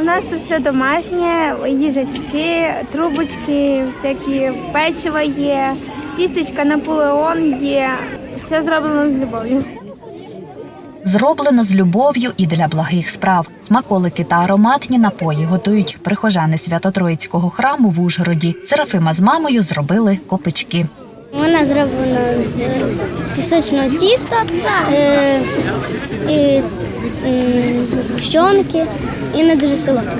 У нас тут все домашнє, їжачки, трубочки, всякі печиво є, тістечка Наполеон є. Все зроблено з любов'ю. Зроблено з любов'ю і для благих справ. Смаколики та ароматні напої готують прихожани Свято-Троїцького храму в Ужгороді. Серафима з мамою зробили копички. Вона зроблена з пісочного тіста, е, згущенки і не дуже солодка.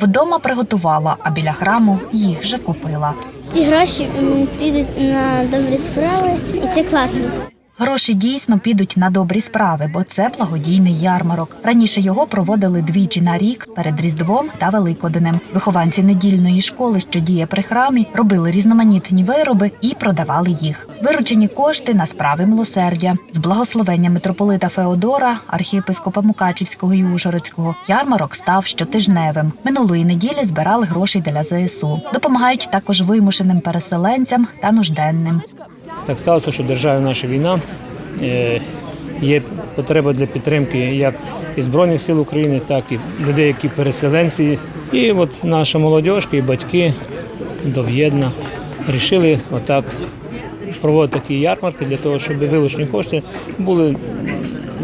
Вдома приготувала, а біля храму їх же купила. Ці гроші підуть на добрі справи, і це класно. Гроші дійсно підуть на добрі справи, бо це благодійний ярмарок. Раніше його проводили двічі на рік перед Різдвом та Великоденем. Вихованці недільної школи, що діє при храмі, робили різноманітні вироби і продавали їх. Виручені кошти на справи милосердя з благословення митрополита Феодора, архієпископа Мукачівського і Ужгородського. Ярмарок став щотижневим. Минулої неділі збирали гроші для ЗСУ. Допомагають також вимушеним переселенцям та нужденним. Так сталося, що в державі наша війна е, є потреба для підтримки як і Збройних сил України, так і людей, які переселенці. І от наша молодіжка і батьки дов'єдна рішили отак проводити такі ярмарки для того, щоб вилучені кошти були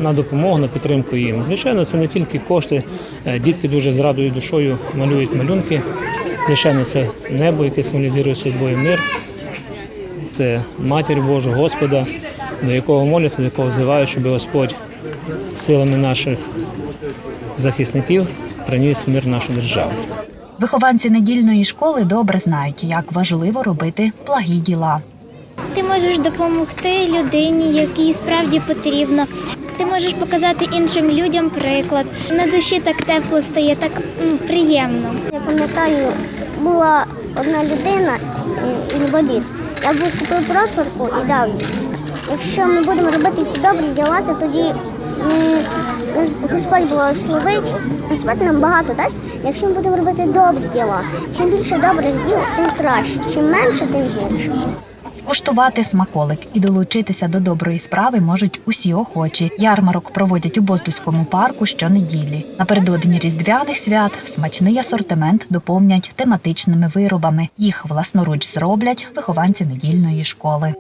на допомогу, на підтримку їм. Звичайно, це не тільки кошти. Е, Дітки дуже з радою душою малюють малюнки. Звичайно, це небо, яке символізує судьбою мир це матір Божа, Господа, до якого моляться, до якого взивають, щоб Господь силами наших захисників приніс мир нашу державу. Вихованці недільної школи добре знають, як важливо робити благі діла. Ти можеш допомогти людині, якій справді потрібно. Ти можеш показати іншим людям приклад. На душі так тепло стає, так приємно. Я пам'ятаю, була одна людина, інвалід. Я був купив просварку і дав їй. Якщо ми будемо робити ці добрі діла, то тоді нас Господь благословить. Господь нам багато дасть, якщо ми будемо робити добрі діла. Чим більше добрих діл, тим краще. Чим менше, тим гірше. Скуштувати смаколик і долучитися до доброї справи можуть усі охочі. Ярмарок проводять у Боздуському парку щонеділі. Напередодні різдвяних свят смачний асортимент доповнять тематичними виробами. Їх власноруч зроблять вихованці недільної школи.